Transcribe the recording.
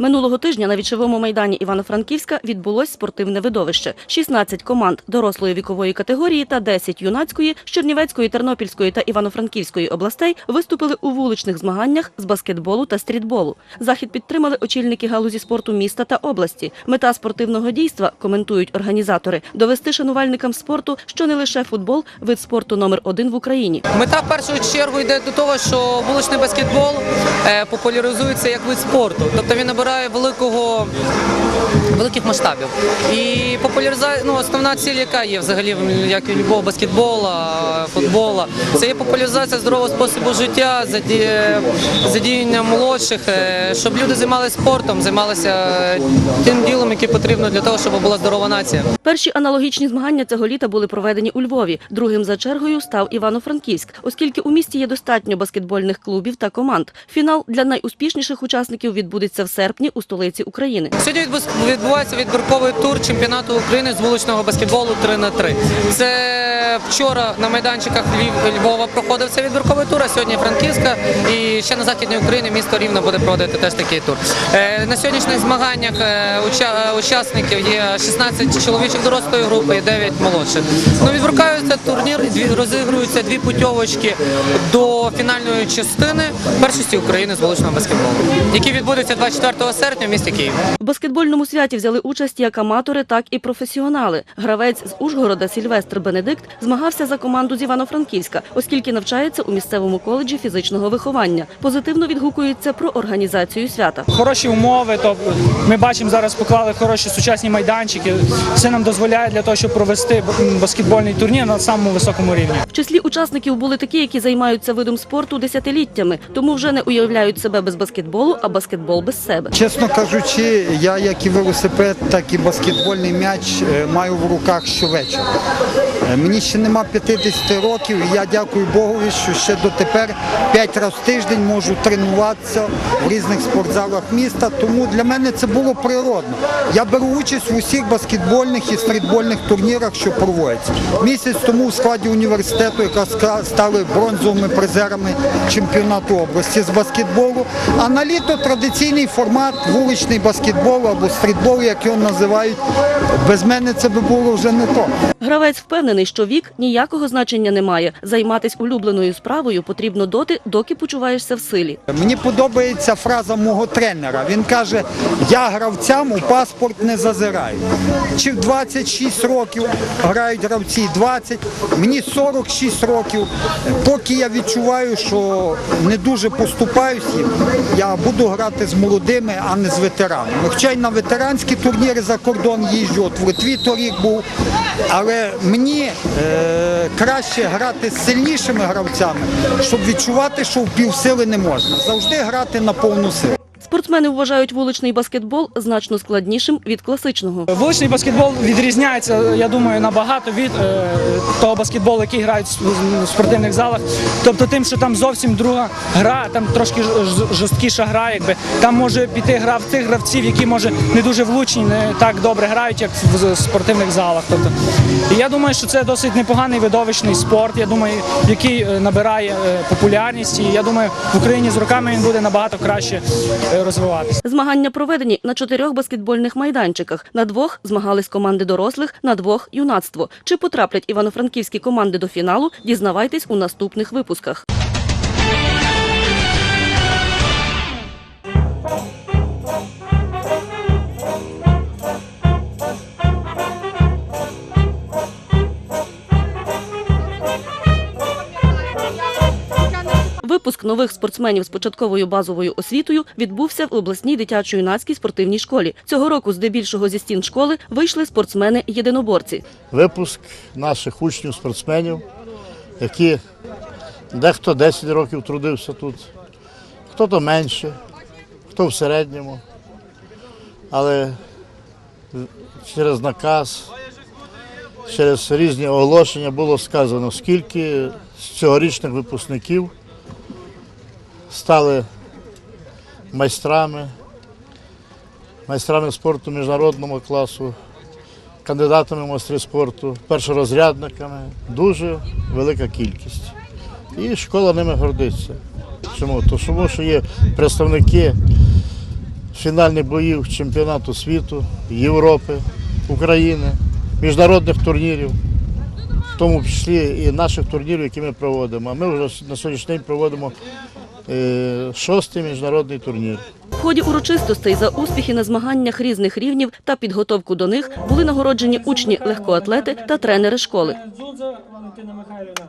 Минулого тижня на вічовому майдані Івано-Франківська відбулось спортивне видовище. 16 команд дорослої вікової категорії та 10 юнацької з Чернівецької, Тернопільської та Івано-Франківської областей виступили у вуличних змаганнях з баскетболу та стрітболу. Захід підтримали очільники галузі спорту міста та області. Мета спортивного дійства, коментують організатори, довести шанувальникам спорту, що не лише футбол, вид спорту номер один в Україні. Мета в першу чергу йде до того, що вуличний баскетбол е, популяризується як вид спорту, тобто він набирає великого великих масштабів. І популяризація, ну основна ціль, яка є взагалі, як і любого баскетбола, футбола, це є популяризація здорового способу життя, задіяння молодших, е, щоб люди займалися спортом, займалися е, тим ділом, яке потрібно для того, щоб була здорова нація. Перші аналогічні змагання цього літа були проведені у Львові. Другим за чергою став Івано-Франківськ, оскільки у місті є достатньо баскетбольних клубів та команд. Фінал для найуспішніших учасників відбудеться в серпні у столиці України. Сьогодні відбувається відбірковий тур чемпіонату України з вуличного баскетболу 3 на 3 Це вчора на майданчиках Львова проходив цей відбірковий тур, а сьогодні Франківська і ще на західній Україні місто Рівно буде проводити теж такий тур. Е, На сьогоднішніх змаганнях е, е, учасників є 16 чоловічих дорослої групи і 9 молодших. Ну, відбіркаються турнір, розігруються дві путьовочки до фінальної частини першості України з вуличного баскетболу, який відбудеться 24 серпня в місті Київ. В баскетбольному святі взяли участь як аматори, так і професіонали. Гравець з Ужгорода Сільвестр Бенедикт змагався за команду з Івано-Франківська, оскільки навчається у місцевому коледжі фізичного виховання. Позитивно відгукується про організацію свята. Хороші умови, то ми бачимо зараз поклали хороші сучасні майданчики. Це нам дозволяє для того, щоб провести баскетбольний турнір на самому високому рівні. В числі учасників були такі, які займаються видом спорту десятиліттями, тому вже не уявляють себе без баскетболу, а баскетбол без себе. Чесно кажучи, я як і велосипед, так і баскетбольний м'яч е, маю в руках щовечора. Е, Мені ще нема 50 років, і я дякую Богові, що ще дотепер 5 разів в тиждень можу тренуватися в різних спортзалах міста. Тому для мене це було природно. Я беру участь в усіх баскетбольних і стрітбольних турнірах, що проводяться. Місяць тому в складі університету, яка стали бронзовими призерами чемпіонату області з баскетболу. А на літо традиційний формат вуличний баскетбол або стрітбол, як його називають. Без мене це би було вже не то. Гравець впевнений, що вік ніякого значення не має. Займатись улюбленою справою потрібно доти, доки почуваєшся в силі. Мені подобається фраза мого тренера. Він каже: я гравцям у паспорт не зазираю. Чи в 26 років грають гравці 20, мені 46 років. Поки я відчуваю, що не дуже поступаюсь їм, я буду грати з молодими, а не з ветеранами. Хоча й на ветеранські турніри за кордон їжджу, от в Литві торік був. Але мені е, краще грати з сильнішими гравцями, щоб відчувати, що в півсили не можна. Завжди грати на повну силу. Спортсмени вважають вуличний баскетбол значно складнішим від класичного. Вуличний баскетбол відрізняється, я думаю, набагато від е, того баскетболу, який грають в спортивних залах. Тобто тим, що там зовсім друга гра, там трошки жорсткіша гра, якби там може піти гра в тих гравців, які може не дуже влучні, не так добре грають, як в спортивних залах. Тобто, я думаю, що це досить непоганий видовищний спорт. Я думаю, який е, набирає е, популярність. І я думаю, в Україні з роками він буде набагато краще розвиватися. Змагання проведені на чотирьох баскетбольних майданчиках. На двох змагались команди дорослих, на двох юнацтво. Чи потраплять івано-франківські команди до фіналу? Дізнавайтесь у наступних випусках. Випуск нових спортсменів з початковою базовою освітою відбувся в обласній дитячо-юнацькій спортивній школі. Цього року здебільшого зі стін школи вийшли спортсмени-єдиноборці. випуск наших учнів, спортсменів, які дехто 10 років трудився тут, хто-то менше, хто в середньому. Але через наказ, через різні оголошення було сказано, скільки з цьогорічних випускників стали майстрами, майстрами спорту міжнародного класу, кандидатами в майстри спорту, першорозрядниками. Дуже велика кількість. І школа ними гордиться. Чому? Тому що є представники фінальних боїв чемпіонату світу, Європи, України, міжнародних турнірів, в тому числі і наших турнірів, які ми проводимо. А ми вже на сьогоднішній день проводимо шостий міжнародний турнір. В ході урочистостей за успіхи на змаганнях різних рівнів та підготовку до них були нагороджені учні легкоатлети та тренери школи. Дзудза Валентина Михайлівна.